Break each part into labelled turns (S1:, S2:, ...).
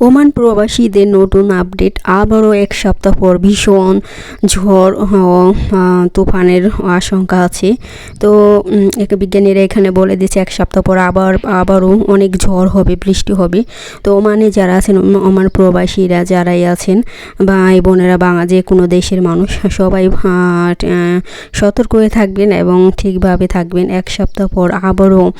S1: Oman প্রবাসীদের নতুন update. আবারও এক সপ্তাহ পর ভীষণ ঝড় তুফানের আশঙ্কা আছে। তো এক বিজ্ঞানীরা এখানে বলে দিচ্ছে এক সপ্তাহ পর আবার, আবারও অনেক ঝড় হবে, বৃষ্টি হবে। তো, ওমানে যারা আছেন, ওম- ওমান প্রবাসীরা যারাই আছেন, ভাই বোনেরা বাংলা যে কোনো দেশের মানুষ, সবাই সতর্ক হয়ে থাকবেন এবং ঠিকভাবে থাকবেন। এক সপ্তাহ পর আবারও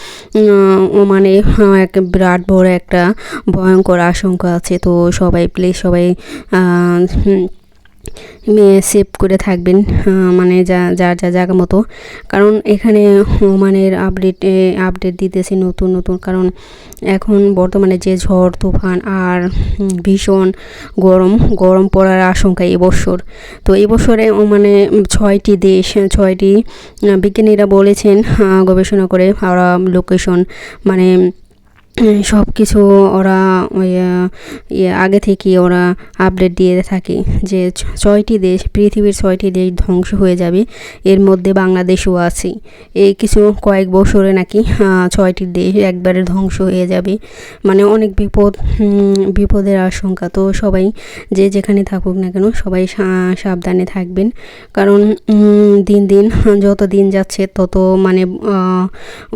S1: ওমানে এক বিরাট বড় একটা ভয়ঙ্কর আশঙ্কা আছে। তো সবাই প্লিজ সবাই সেভ করে থাকবেন মানে যা, যার যা জায়গা মতো। কারণ এখানে ওমানের আপডেট আপডেট দিতেছে নতুন নতুন। কারণ এখন বর্তমানে যে ঝড়, তুফান আর ভীষণ গরম গরম পড়ার আশঙ্কা এবছর তো এবছরে মানে ছয়টি দেশ, ছয়টি বিজ্ঞানীরা বলেছেন গবেষণা করে ওরা লোকেশন মানে সব কিছু ওরা ওই ইয়ে আগে থেকে ওরা আপডেট দিয়ে থাকে যে ছয়টি দেশ, পৃথিবীর ছয়টি দেশ ধ্বংস হয়ে যাবে। এর মধ্যে বাংলাদেশও আছে। এই কিছু কয়েক বছরে নাকি ছয়টি দেশ একবারে ধ্বংস হয়ে যাবে। মানে অনেক বিপদ বিপদের আশঙ্কা। তো সবাই যে যেখানে থাকুক না কেন সবাই সাবধানে থাকবেন। কারণ দিন দিন, যত দিন যাচ্ছে তত মানে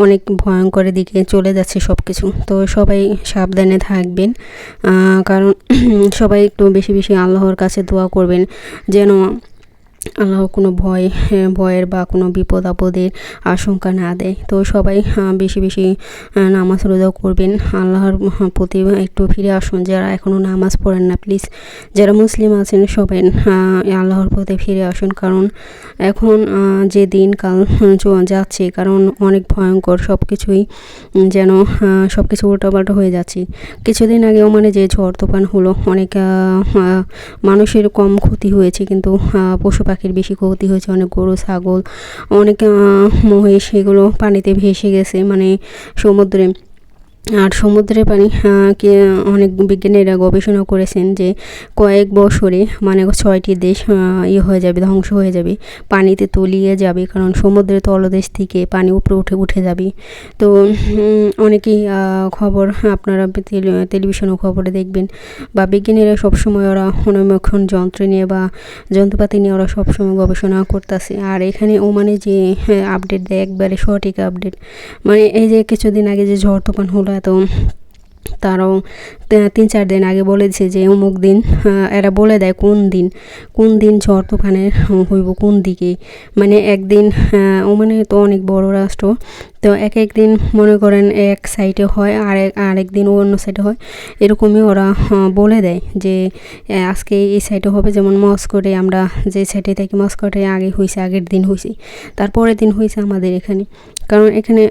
S1: অনেক ভয়ঙ্করের দিকে চলে যাচ্ছে সব কিছু তো সবাই সাবধানে থাকবেন। কারণ সবাই একটু বেশি বেশি আল্লাহর কাছে দোয়া করবেন যেন কোনো ভয় হ্যাঁ, ভয়ের বা কোনো বিপদ আপদের আশঙ্কা না দেয়। তো সবাই বেশি বেশি নামাজ রোজা করবেন। আল্লাহর প্রতি একটু ফিরে আসুন। যারা এখনও নামাজ পড়েন না প্লিজ যারা মুসলিম আছেন সবাই আল্লাহর প্রতি ফিরে আসুন। কারণ এখন যে দিনকাল যাচ্ছে কারণ অনেক ভয়ঙ্কর সব কিছুই যেন সব কিছু উল্টাপাল্টা হয়ে যাচ্ছে। কিছুদিন আগেও মানে যে ঝড় তুফান হলো অনেক মানুষের কম ক্ষতি হয়েছে কিন্তু পশু পাখির বেশি ক্ষতি হয়েছে, অনেক গরু, ছাগল, অনেক মহিষ, এগুলো পানিতে ভেসে গেছে মানে সমুদ্রে। আর সমুদ্রের পানি কে, অনেক বিজ্ঞানীরা গবেষণা করেছেন যে কয়েক বছরে মানে ছয়টি দেশ ইয়ে হয়ে যাবে, ধ্বংস হয়ে যাবে, পানিতে তলিয়ে যাবে, কারণ সমুদ্রের তলদেশ থেকে পানি উপরে উঠে উঠে যাবে। তো অনেকেই খবর আপনারা টেলি- টেলিভিশনও খবরে দেখবেন বা বিজ্ঞানীরা সবসময় ওরা অনুমক্ষণ যন্ত্র নিয়ে বা যন্ত্রপাতি নিয়ে ওরা সবসময় গবেষণা করতেছে। আর এখানে ওমানে যে আপডেট দেয়, একবারে সঠিক আপডেট। মানে এই যে কিছুদিন আগে যে ঝড় তুফান হলো এত তারাও তে- তিন চার দিন আগে বলেছে যে অমুক দিন এরা বলে দেয় কোন দিন কোন দিন ঝড় তুফানের হইব কোন দিকে? মানে একদিন আহ, মানে তো অনেক বড় রাষ্ট্র তো এক এক দিন মনে করেন এক সাইডে হয় আর এক আরেক দিন অন্য সাইডে হয়। এরকমই ওরা বলে দেয় যে আজকে এই সাইডে হবে, যেমন মস্কোটে আমরা যে সাইডে থাকি মস্কোটে আগে হয়েছে আগের দিন হয়েছে তারপরের দিন হয়েছে আমাদের এখানে। কারণ এখানে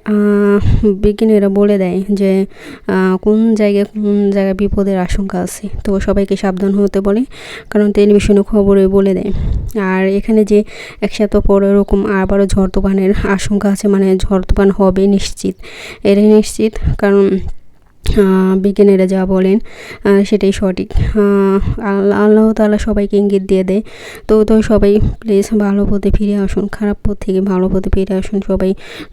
S1: বিজ্ঞানীরা বলে দেয় যে কোন জায়গায় কোন জায়গায় বিপদের আশঙ্কা আছে। তো সবাইকে সাবধান হতে বলে, কারণ টেলিভিশনে খবরে বলে দেয়। আর এখানে যে এক সপ্তাহ পর এরকম আবারও ঝড় তুফানের আশঙ্কা আছে মানে ঝড় তুফান হবে নিশ্চিত। এটাই নিশ্চিত কারণ বিজ্ঞানীরা যা বলেন সেটাই সঠিক। আল্লাহ তাআলা সবাইকে ইঙ্গিত দিয়ে দেয়। তো তো সবাই প্লিজ ভালো পথে ফিরে আসুন, খারাপ পথ থেকে ভালো পথে ফিরে আসুন। সবাই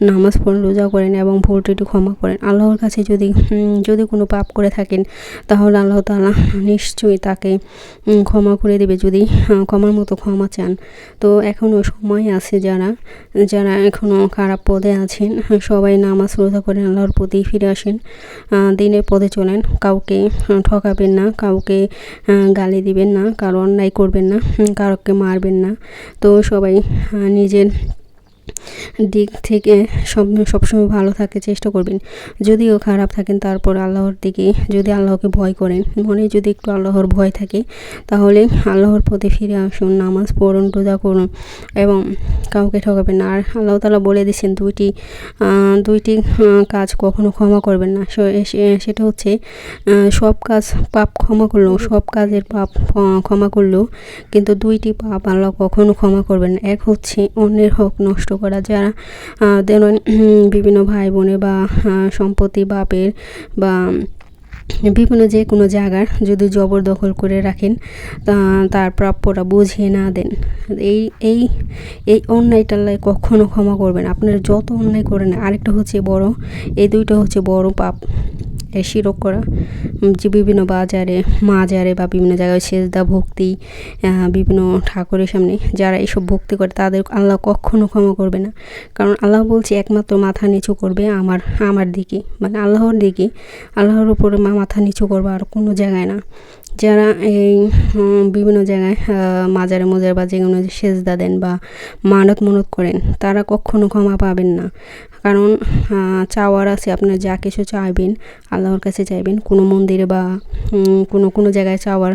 S1: নামাজ পড়েন, রোজা করেন এবং ভুল ক্ষমা করেন। আল্লাহর কাছে যদি যদি কোনো পাপ করে থাকেন, তাহলে আল্লাহ তালা নিশ্চয়ই তাকে ক্ষমা করে দেবে। যদি ক্ষমার মতো ক্ষমা চান। তো এখনও সময় আছে যারা যারা এখনও খারাপ পদে আছেন, সবাই নামাজ, রোজা করেন, আল্লাহর প্রতি ফিরে আসেন। দিনের পথে চলেন। কাউকে ঠকাবেন না, কাউকে গালি দিবেন না, কারও অন্যায় করবেন না কারোকে মারবেন না। তো সবাই নিজের দিক থেকে সব, সবসময় ভালো থাকতে চেষ্টা করবেন। যদিও খারাপ থাকেন, তারপর আল্লাহর দিকে যদি আল্লাহকে ভয় করেন, মনে যদি একটু আল্লাহর ভয় থাকে, তাহলে আল্লাহর পথে ফিরে আসুন, নামাজ পড়ুন, রোজা করুন এবং কাউকে ঠকাবেন না। আর আল্লাহ তালা বলে দিয়েছেন, দুইটি দুইটি কাজ কখনো ক্ষমা করবেন না। সেটা হচ্ছে সব কাজ পাপ ক্ষমা করলেও, সব কাজের পাপ ক্ষমা করলেও কিন্তু দুইটি পাপ আল্লাহ কখনো ক্ষমা করবেন এক হচ্ছে অন্যের হক নষ্ট করা। যারা আহ, ধরুন বিভিন্ন ভাই বোনে বা সম্পত্তি বাপের বা বিভিন্ন যে কোনো জায়গার যদি জবরদখল করে রাখেন তার প্রাপ্যটা বুঝিয়ে না দেন। এই এই এই অন্যায়টা কখনও কখনো ক্ষমা করবেন আপনারা যত অন্যায় করেন আরেকটা হচ্ছে বড় এই দুইটা হচ্ছে বড় পাপ। শিরক করা। যে বিভিন্ন বাজারে, মাজারে বা বিভিন্ন জায়গায় সেজদা, ভক্তি বিভিন্ন ঠাকুরের সামনে যারা এসব ভক্তি করে, তাদের আল্লাহ কখনো ক্ষমা করবে না। কারণ আল্লাহ বলছে, একমাত্র মাথা নিচু করবে আমার আমার দিকে। মানে আল্লাহর দিকে, আল্লাহর উপরে মাথা নিচু করবে আর কোনো জায়গায় না। যারা এই বিভিন্ন জায়গায় মাজারে মোজার বা যেগুলো সেজদা দেন বা মানত মনত করেন, তারা কখনো ক্ষমা পাবেন না। কারণ চাওয়ার আছে, আপনার যা কিছু চাইবেন, আল্লাহর কাছে চাইবেন। কোনো মন্দিরে বা কোনো কোনো জায়গায় চাওয়ার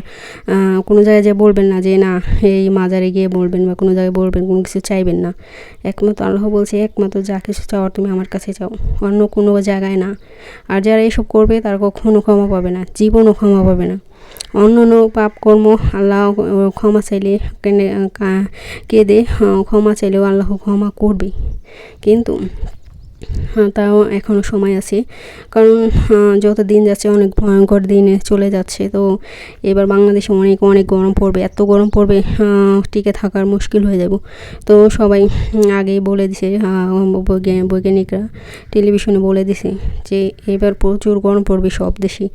S1: কোনো জায়গায় যে বলবেন না যে, না, এই মাজারে গিয়ে বলবেন বা কোনো জায়গায় বলবেন, কোনো কিছু চাইবেন না। একমাত্র আল্লাহ বলছে, একমাত্র যা কিছু চাওয়ার তুমি আমার কাছে চাও, অন্য কোনো জায়গায় না। আর যারা এসব করবে, তারা কখনো ক্ষমা পাবে না, জীবনও ক্ষমা পাবে না। অন্য অন্য পাপ কর্ম আল্লাহ ক্ষমা চাইলে কেঁদে ক্ষমা চাইলেও আল্লাহ ক্ষমা করবে। কিন্তু তাও এখনও সময় আছে। কারণ যত দিন যাচ্ছে অনেক ভয়ঙ্কর দিনে চলে যাচ্ছে। তো এবার বাংলাদেশে অনেক অনেক গরম পড়বে। এত গরম পড়বে টিকে থাকার মুশকিল হয়ে যাব। তো সবাই আগেই বলে দিছে বৈজ্ঞানিকরা টেলিভিশনে বলে দিছে যে, এবার প্রচুর গরম পড়বে সব দেশে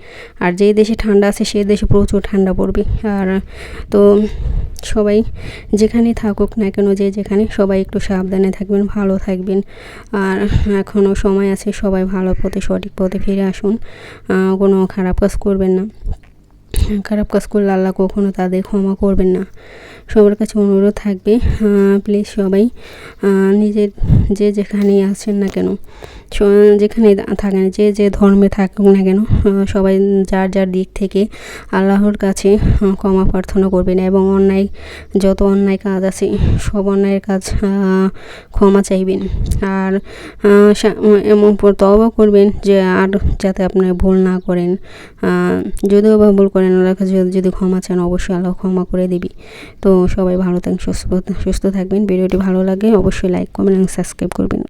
S1: আর যেই দেশে ঠান্ডা আছে, সে দেশে প্রচুর ঠান্ডা পড়বে। আর তো সবাই যেখানে থাকুক না কেন, যে যেখানে সবাই একটু সাবধানে থাকবেন, ভালো থাকবেন। আর এখনও সময় আছে, সবাই ভালো পথে, সঠিক পথে ফিরে আসুন। কোনো খারাপ কাজ করবেন না। খারাপ কাজ করলে আল্লাহ কখনো তাদের ক্ষমা করবেন না। সবার কাছে অনুরোধ থাকবে প্লিজ সবাই নিজের যে যেখানেই আছেন না কেন যেখানে থাকেন, যে যে ধর্মে থাকুক না কেন সবাই যার যার দিক থেকে আল্লাহর কাছে ক্ষমা প্রার্থনা করবেন এবং অন্যায়, যত অন্যায় কাজ আছে, সব অন্যায়ের কাজ ক্ষমা চাইবেন। আর এমন তবা করবেন যে, আর যাতে আপনার ভুল না করেন যদিও বা ভুল করেন আল্লাহর কাছে যদি- ক্ষমা চান, অবশ্যই আল্লাহ ক্ষমা করে দিবি। তো সবাই ভালো থাকেন সুস্থ সুস্থ থাকবেন। ভিডিওটি ভালো লাগে অবশ্যই লাইক কমেন্ট এবং সাবস্ক্রাইব করবেন।